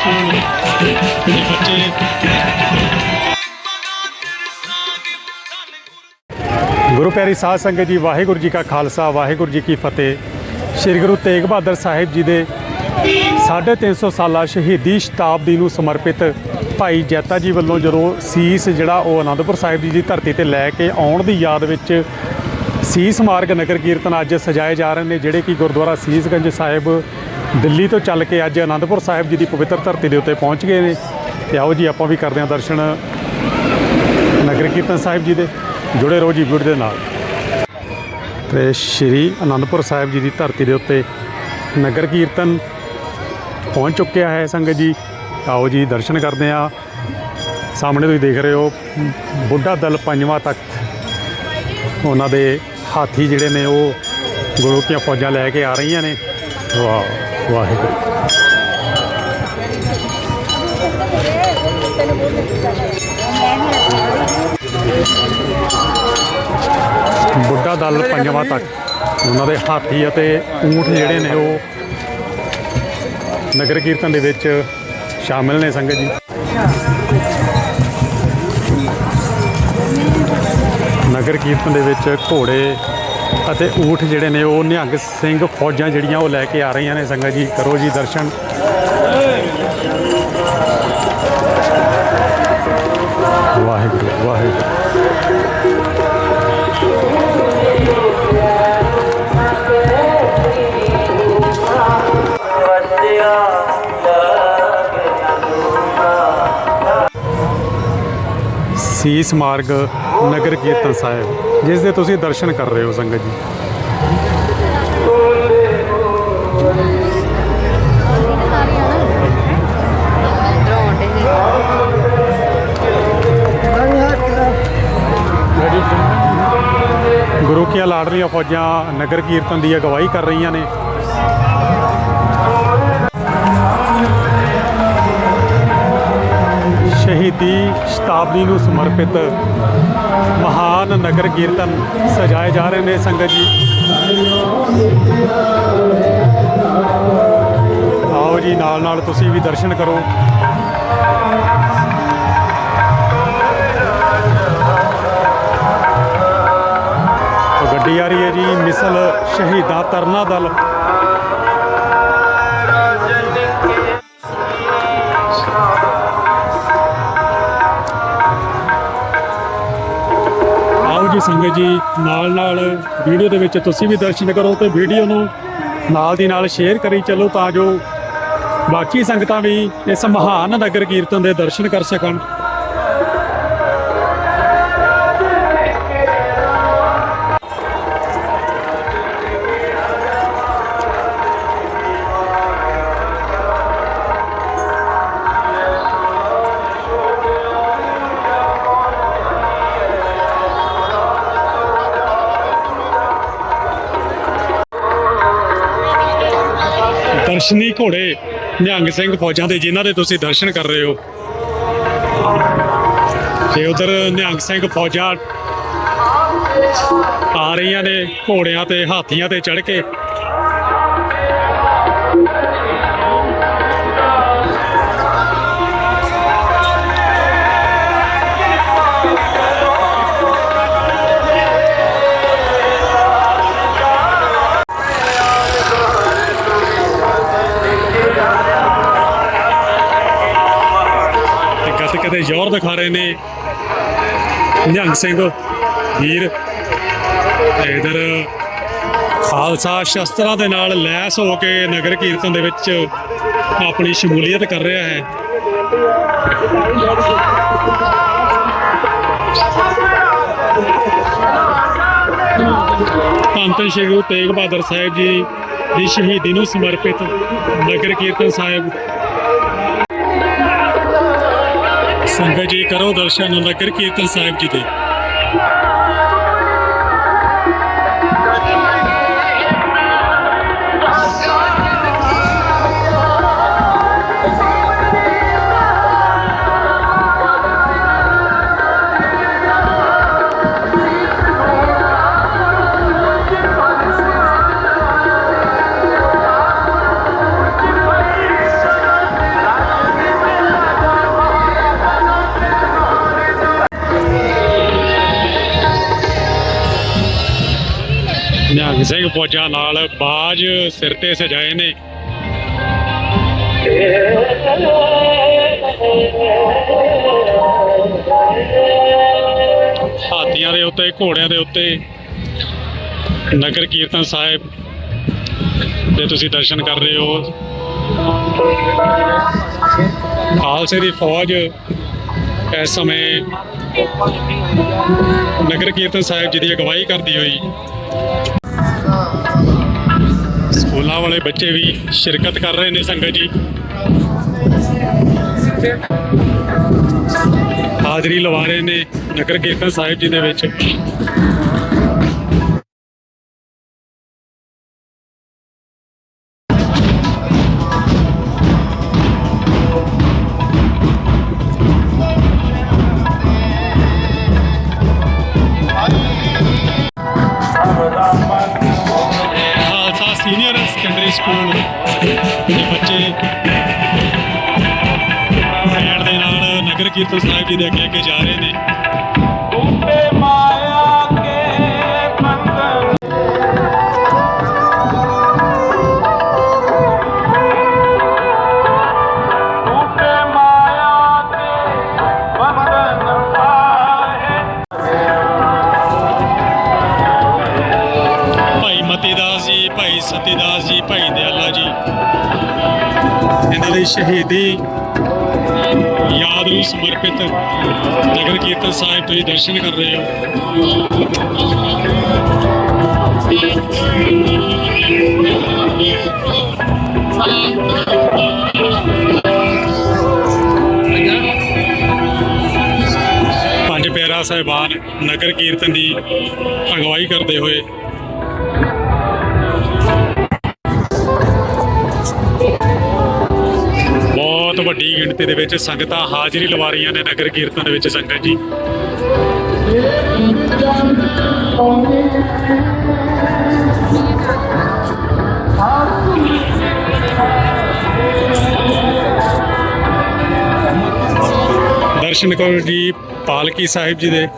School ਬੱਚੇ ਗੁਰੂ ਪਿਆਰੀ ਸਾਧ ਸੰਗਤ ਜੀ, ਵਾਹਿਗੁਰੂ ਜੀ ਕਾ ਖਾਲਸਾ, ਵਾਹਿਗੁਰੂ ਜੀ ਕੀ ਫਤਿਹ। ਸ੍ਰੀ ਗੁਰੂ ਤੇਗ ਬਹਾਦਰ ਸਾਹਿਬ ਜੀ ਦੇ 350 ਸਾਲਾ ਸ਼ਹੀਦੀ ਸ਼ਤਾਬਦੀ ਨੂੰ ਸਮਰਪਿਤ ਭਾਈ ਜੈਤਾ ਜੀ ਵੱਲੋਂ ਜਦੋਂ ਸੀਸ ਜਿਹੜਾ ਉਹ ਆਨੰਦਪੁਰ ਸਾਹਿਬ ਜੀ ਦੀ ਧਰਤੀ ਤੇ ਲੈ ਕੇ ਆਉਣ ਦੀ ਯਾਦ ਵਿੱਚ ਸੀਸ ਮਾਰਗ ਨਗਰ ਕੀਰਤਨ ਅੱਜ ਸਜਾਏ ਜਾ ਰਹੇ ਨੇ, ਜਿਹੜੇ ਕਿ ਗੁਰਦੁਆਰਾ ਸੀਸਗੰਜ ਸਾਹਿਬ ਦਿੱਲੀ ਤੋਂ ਚੱਲ ਕੇ ਅੱਜ ਆਨੰਦਪੁਰ ਸਾਹਿਬ ਜੀ ਦੀ ਪਵਿੱਤਰ ਧਰਤੀ ਦੇ ਉੱਤੇ ਪਹੁੰਚ ਗਏ ਨੇ। ਤੇ ਆਓ ਜੀ, ਆਪਾਂ ਵੀ ਕਰਦੇ ਹਾਂ ਦਰਸ਼ਨ ਨਗਰ ਕੀਰਤਨ ਸਾਹਿਬ ਜੀ ਦੇ। ਜੁੜੇ ਰਹੋ ਜੀ ਵੀਡੀਓ ਦੇ ਨਾਲ। ਤੇ ਸ਼੍ਰੀ ਅਨੰਦਪੁਰ ਸਾਹਿਬ ਜੀ ਦੀ ਧਰਤੀ ਦੇ ਉੱਤੇ ਨਗਰ ਕੀਰਤਨ ਪਹੁੰਚ ਚੁੱਕਿਆ ਹੈ ਸੰਗਤ ਜੀ। ਆਓ ਜੀ, ਦਰਸ਼ਨ ਕਰਦੇ ਆ ਸਾਹਮਣੇ ਤੁਸੀਂ ਦੇਖ ਰਹੇ ਹੋ, ਬੁੱਢਾ ਦਲ ਪੰਜਵਾਂ ਤਖਤ। ਉਹਨਾਂ ਦੇ ਹਾਥੀ ਜਿਹੜੇ ਨੇ, ਉਹ ਗੁਰੂ ਦੀਆਂ ਫੌਜਾਂ ਲੈ ਕੇ ਆ ਰਹੀਆਂ ਨੇ। ਵਾਹ ਵਾਹਿਗੁਰੂ। ਬੁੱਢਾ ਦਲ ਪੰਜਵਾਂ ਤੱਕ। ਉਹਨਾਂ ਦੇ ਹਾਥੀ ਅਤੇ ਊਂਠ ਜਿਹੜੇ ਨੇ ਉਹ ਨਗਰ ਕੀਰਤਨ ਦੇ ਵਿੱਚ ਸ਼ਾਮਿਲ ਨੇ ਸੰਗਤ ਜੀ। ਨਗਰ ਕੀਰਤਨ ਦੇ ਵਿੱਚ ਘੋੜੇ ਅਤੇ ਊਠ ਜਿਹੜੇ ਨੇ ਉਹ ਨਿਹੰਗ ਸਿੰਘ ਫੌਜਾਂ ਜਿਹੜੀਆਂ ਉਹ ਲੈ ਕੇ ਆ ਰਹੀਆਂ ਨੇ। ਸੰਗਤ ਜੀ, ਕਰੋ ਜੀ ਦਰਸ਼ਨ। ਵਾਹਿਗੁਰੂ ਵਾਹਿਗੁਰੂ। ਸੀਸ ਮਾਰਗ ਨਗਰ ਕੀਰਤਨ ਸਾਹਿਬ। ਜਿਸ ਦੇ ਤੁਸੀਂ ਦਰਸ਼ਨ ਕਰ ਰਹੇ ਹੋ ਸੰਗਤ ਜੀ। ਗੁਰੂ ਕੀਆਂ ਲਾਡਲੀਆਂ ਫੌਜਾਂ ਨਗਰ ਕੀਰਤਨ ਦੀ ਅਗਵਾਈ ਕਰ ਰਹੀਆਂ ਨੇ। ਸ਼ਹੀਦੀ ਸ਼ਤਾਬਦੀ ਨੂੰ ਸਮਰਪਿਤ ਮਹਾਨ ਨਗਰ ਕੀਰਤਨ ਸਜਾਏ ਜਾ ਰਹੇ ਨੇ ਸੰਗਤ ਜੀ। ਆਓ ਜੀ ਨਾਲ ਨਾਲ ਤੁਸੀਂ ਵੀ ਦਰਸ਼ਨ ਕਰੋ। ਨਾਲ ਨਾਲ ਵੀਡੀਓ ਦੇ ਵਿੱਚ ਤੁਸੀਂ ਵੀ ਦਰਸ਼ਨ ਕਰੋ ਤੇ ਵੀਡੀਓ ਨੂੰ ਨਾਲ ਦੀ ਨਾਲ ਸ਼ੇਅਰ ਕਰੀ ਚੱਲੋ ਤਾਂ ਜੋ ਬਾਕੀ ਸੰਗਤਾਂ ਵੀ ਇਸ ਮਹਾਨ ਨਗਰ ਕੀਰਤਨ ਦੇ ਦਰਸ਼ਨ ਕਰ ਸਕਣ। ਦਰਸ਼ਨੀ ਘੋੜੇ ਨਿਹੰਗ ਸਿੰਘ ਫੌਜਾਂ ਦੇ, ਜਿਨ੍ਹਾਂ ਦੇ ਤੁਸੀਂ ਦਰਸ਼ਨ ਕਰ ਰਹੇ ਹੋ। ਤੇ ਉਧਰ ਨਿਹੰਗ ਸਿੰਘ ਫੌਜਾਂ ਆ ਰਹੀਆਂ ਨੇ ਘੋੜਿਆਂ ਤੇ, ਹਾਥੀਆਂ ਤੇ ਚੜ੍ਹ ਕੇ। ਜ਼ੋਰ ਦਿਖਾ ਰਹੇ ਨੇ। ਨਿਹੰਗ ਸਿੰਘ, ਵੀਰ ਤੇ ਇਧਰ ਖਾਲਸਾ ਸ਼ਸਤਰਾਂ ਦੇ ਨਾਲ ਲੈਸ ਹੋ ਕੇ ਨਗਰ ਕੀਰਤਨ ਦੇ ਵਿੱਚ ਆਪਣੀ ਸ਼ਮੂਲੀਅਤ ਕਰ ਰਿਹਾ ਹੈ। ਧੰਨ ਸ਼੍ਰੀ ਗੁਰੂ ਤੇਗ ਬਹਾਦਰ ਸਾਹਿਬ ਜੀ ਦੀ ਸ਼ਹੀਦੀ ਨੂੰ ਸਮਰਪਿਤ ਨਗਰ ਕੀਰਤਨ ਸਾਹਿਬ ਸੰਗਤ ਜੀ ਕਰੋ ਦਰਸ਼ਨ ਨਗਰ ਕੀਰਤਨ ਸਾਹਿਬ ਜੀ ਦੇ। ਫੌਜਾਂ ਨਾਲ ਬਾਜ ਸਿਰ ਤੇ ਸਜਾਏ ਨੇ। ਹਾਥੀਆਂ ਦੇ ਉੱਤੇ, ਘੋੜਿਆਂ ਦੇ ਉੱਤੇ, ਨਗਰ ਕੀਰਤਨ ਸਾਹਿਬ ਦੇ ਤੁਸੀਂ ਦਰਸ਼ਨ ਕਰ ਰਹੇ ਹੋ। ਖਾਲਸੇ ਦੀ ਫੌਜ ਇਸ ਸਮੇਂ ਨਗਰ ਕੀਰਤਨ ਸਾਹਿਬ ਜੀ ਦੀ ਅਗਵਾਈ ਕਰਦੀ ਹੋਈ। ਸਕੂਲਾਂ ਵਾਲੇ ਬੱਚੇ ਵੀ ਸ਼ਿਰਕਤ ਕਰ ਰਹੇ ਨੇ ਸੰਗਤ ਜੀ। ਹਾਜ਼ਰੀ ਲਵਾ ਰਹੇ ਨੇ ਨਗਰ ਕੀਰਤਨ ਸਾਹਿਬ ਜੀ ਦੇ ਵਿੱਚ। ਖਾਲਸਾ ਸੀਨੀਅਰ ਸੈਕੰਡਰੀ ਸਕੂਲ ਦੇ ਬੱਚੇ ਬੈਂਡ ਦੇ ਨਾਲ ਨਗਰ ਕੀਰਤਨ ਸਾਹਿਬ ਜੀ ਦੇ ਅੱਗੇ ਅੱਗੇ ਜਾ ਰਹੇ ਨੇ। ਦੀ ਸ਼ਹੀਦੀ ਯਾਦ ਨੂੰ ਸਮਰਪਿਤ ਨਗਰ ਕੀਰਤਨ ਸਾਹਿਬ ਤੁਸੀਂ ਦਰਸ਼ਨ ਕਰ ਰਹੇ ਹੋ। ਪੰਜ ਪਿਆਰਾ ਸਾਹਿਬਾਨ ਨਗਰ ਕੀਰਤਨ ਦੀ ਅਗਵਾਈ ਕਰਦੇ ਹੋਏ ਗਿਣਤੀ ਦੇ ਵਿੱਚ ਸੰਗਤਾਂ ਹਾਜ਼ਰੀ ਲਵਾ ਰਹੀਆਂ ਨੇ ਨਗਰ ਕੀਰਤਨ ਦੇ ਵਿੱਚ, ਸੰਗਤ ਜੀ। ਦਰਸ਼ਨ ਕਰੋ ਜੀ, ਪਾਲਕੀ ਸਾਹਿਬ ਜੀ ਦੇ।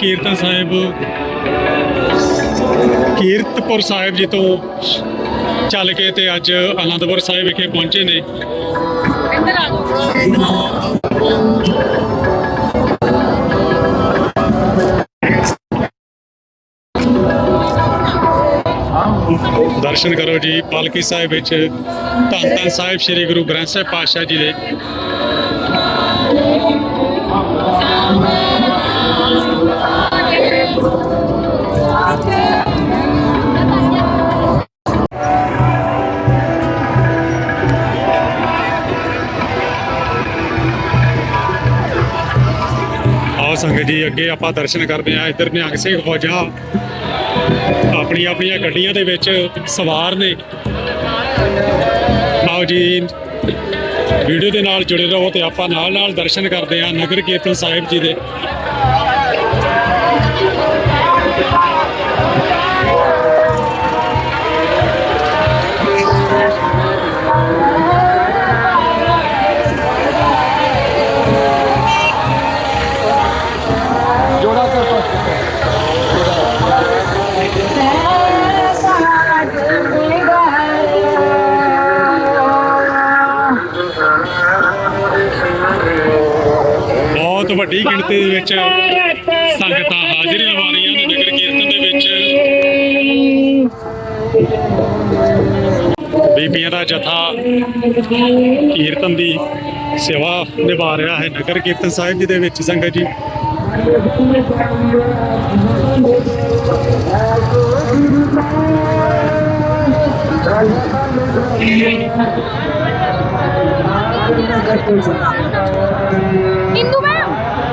ਕੀਰਤਨ ਸਾਹਿਬ, ਕੀਰਤਪੁਰ ਸਾਹਿਬ ਜੀ ਤੋਂ ਚੱਲ ਕੇ ਤੇ ਅੱਜ ਆਨੰਦਪੁਰ ਸਾਹਿਬ ਵਿਖੇ ਪਹੁੰਚੇ ਨੇ। ਦਰਸ਼ਨ ਕਰੋ ਜੀ, ਪਾਲਕੀ ਸਾਹਿਬ ਵਿੱਚ ਧੰਨ ਧੰਨ ਸਾਹਿਬ, ਸ੍ਰੀ ਗੁਰੂ ਗ੍ਰੰਥ ਸਾਹਿਬ ਪਾਤਸ਼ਾਹ ਜੀ ਦੇ। ਆਓ ਸੰਗਤ ਜੀ, ਅੱਗੇ ਆਪਾਂ ਦਰਸ਼ਨ ਕਰਦੇ ਹਾਂ। ਇੱਧਰ ਨਿਹੰਗ ਸਿੰਘ ਫੌਜਾਂ ਆਪਣੀਆਂ ਆਪਣੀਆਂ ਗੱਡੀਆਂ ਦੇ ਵਿੱਚ ਸਵਾਰ ਨੇ। ਆਓ ਜੀ, ਵੀਡੀਓ ਦੇ ਨਾਲ ਜੁੜੇ ਰਹੋ ਤੇ ਆਪਾਂ ਨਾਲ ਨਾਲ ਦਰਸ਼ਨ ਕਰਦੇ ਹਾਂ ਨਗਰ ਕੀਰਤਨ ਸਾਹਿਬ ਜੀ ਦੇ। ਵਿੱਚ ਸੰਗਤਾਂ ਹਾਜ਼ਰੀ ਲਵਾ ਰਹੀਆਂ ਨੇ ਨਗਰ ਕੀਰਤਨ ਦੇ ਵਿੱਚ। ਬੀਬੀਆਂ ਦਾ ਜਥਾ ਕੀਰਤਨ ਦੀ ਸੇਵਾ ਨਿਭਾ ਰਿਹਾ ਹੈ ਨਗਰ ਕੀਰਤਨ ਸਾਹਿਬ ਜੀ ਦੇ ਵਿੱਚ। ਸੰਗਤ ਜੀ ਇੰਦੂ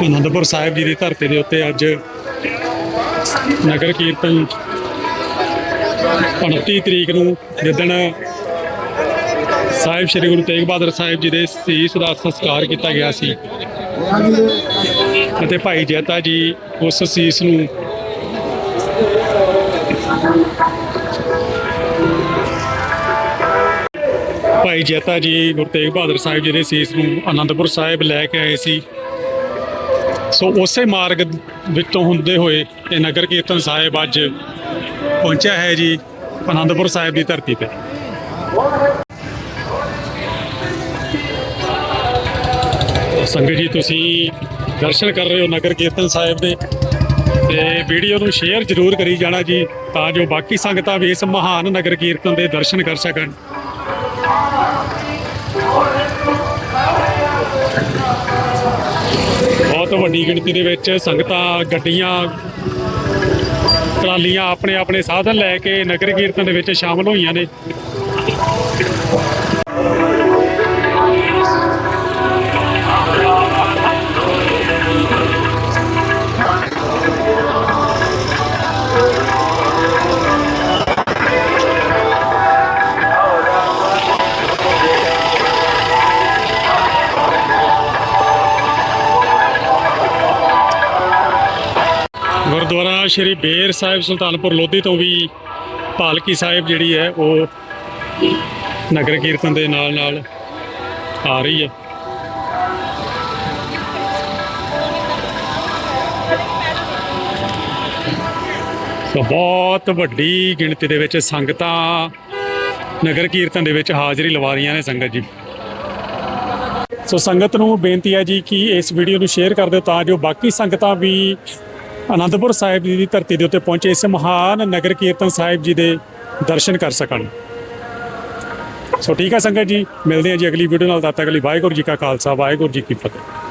ਅਨੰਦਪੁਰ ਸਾਹਿਬ ਜੀ ਦੀ ਧਰਤੀ ਦੇ ਉੱਤੇ ਅੱਜ ਨਗਰ ਕੀਰਤਨ 29 ਤਰੀਕ ਨੂੰ ਜਿੱਦਣ ਸਾਹਿਬ ਸ੍ਰੀ ਗੁਰੂ ਤੇਗ ਬਹਾਦਰ ਸਾਹਿਬ ਜੀ ਦੇ ਸੀਸ ਦਾ ਸੰਸਕਾਰ ਕੀਤਾ ਗਿਆ ਸੀ। ਅਤੇ ਭਾਈ ਜੈਤਾ ਜੀ ਉਸ ਸੀਸ ਨੂੰ ਭਾਈ ਜੈਤਾ ਜੀ ਗੁਰੂ ਤੇਗ ਬਹਾਦਰ ਸਾਹਿਬ ਜੀ ਦੇ ਸੀਸ ਨੂੰ ਆਨੰਦਪੁਰ ਸਾਹਿਬ ਲੈ ਕੇ ਆਏ ਸੀ। ਸੋ ਉਸੇ ਮਾਰਗ ਵਿੱਚੋਂ ਹੁੰਦੇ ਹੋਏ ਇਹ ਨਗਰ ਕੀਰਤਨ ਸਾਹਿਬ ਅੱਜ ਪਹੁੰਚਿਆ ਹੈ ਜੀ ਆਨੰਦਪੁਰ ਸਾਹਿਬ ਦੀ ਧਰਤੀ ਤੇ। ਸੰਗਤ ਜੀ, ਤੁਸੀਂ ਦਰਸ਼ਨ ਕਰ ਰਹੇ ਹੋ ਨਗਰ ਕੀਰਤਨ ਸਾਹਿਬ ਦੇ ਤੇ ਵੀਡੀਓ ਨੂੰ ਸ਼ੇਅਰ ਜ਼ਰੂਰ ਕਰੀ ਜਾਣਾ ਜੀ ਤਾਂ ਜੋ ਬਾਕੀ ਸੰਗਤਾਂ ਵੀ ਇਸ ਮਹਾਨ ਨਗਰ ਕੀਰਤਨ ਦੇ ਦਰਸ਼ਨ ਕਰ ਸਕਣ। ਬਹੁਤ ਵੱਡੀ ਗਿਣਤੀ ਦੇ ਵਿੱਚ ਸੰਗਤਾਂ, ਗੱਡੀਆਂ, ਟਰਾਲੀਆਂ ਆਪਣੇ ਆਪਣੇ ਸਾਧਨ ਲੈ ਕੇ ਨਗਰ ਕੀਰਤਨ ਦੇ ਵਿੱਚ ਸ਼ਾਮਲ ਹੋਈਆਂ ਨੇ। ਗੁਰਦੁਆਰਾ ਸ਼੍ਰੀ ਬੇਰ ਸਾਹਿਬ ਸੁਲਤਾਨਪੁਰ ਲੋਧੀ ਤੋਂ ਵੀ ਪਾਲਕੀ ਸਾਹਿਬ ਜਿਹੜੀ ਹੈ ਉਹ ਨਗਰ ਕੀਰਤਨ ਦੇ ਨਾਲ ਨਾਲ ਆ ਰਹੀ ਹੈ। ਸੋ ਬਹੁਤ ਵੱਡੀ ਗਿਣਤੀ ਦੇ ਵਿੱਚ ਸੰਗਤਾਂ ਨਗਰ ਕੀਰਤਨ ਦੇ ਵਿੱਚ ਹਾਜ਼ਰੀ ਲਵਾ ਰਹੀਆਂ ਨੇ ਸੰਗਤ ਜੀ। ਸੋ ਸੰਗਤ ਨੂੰ ਬੇਨਤੀ ਹੈ ਜੀ ਕਿ ਇਸ ਵੀਡੀਓ ਨੂੰ ਸ਼ੇਅਰ ਕਰ ਦਿਓ ਤਾਂ ਜੋ ਬਾਕੀ ਸੰਗਤਾਂ ਵੀ ਅਨੰਦਪੁਰ ਸਾਹਿਬ ਜੀ ਦੀ ਧਰਤੀ ਦੇ ਉੱਤੇ ਪਹੁੰਚੇ ਇਸ ਮਹਾਨ ਨਗਰ ਕੀਰਤਨ ਸਾਹਿਬ ਜੀ ਦੇ ਦਰਸ਼ਨ ਕਰ ਸਕਣ। ਸੋ ਠੀਕ ਹੈ ਸੰਗਤ ਜੀ, ਮਿਲਦੇ ਹਾਂ ਜੀ ਅਗਲੀ ਵੀਡੀਓ ਨਾਲ, ਤਦ ਤੱਕ ਲਈ ਵਾਹਿਗੁਰੂ ਜੀ ਕਾ ਖਾਲਸਾ, ਵਾਹਿਗੁਰੂ ਜੀ ਕੀ ਫਤਿਹ।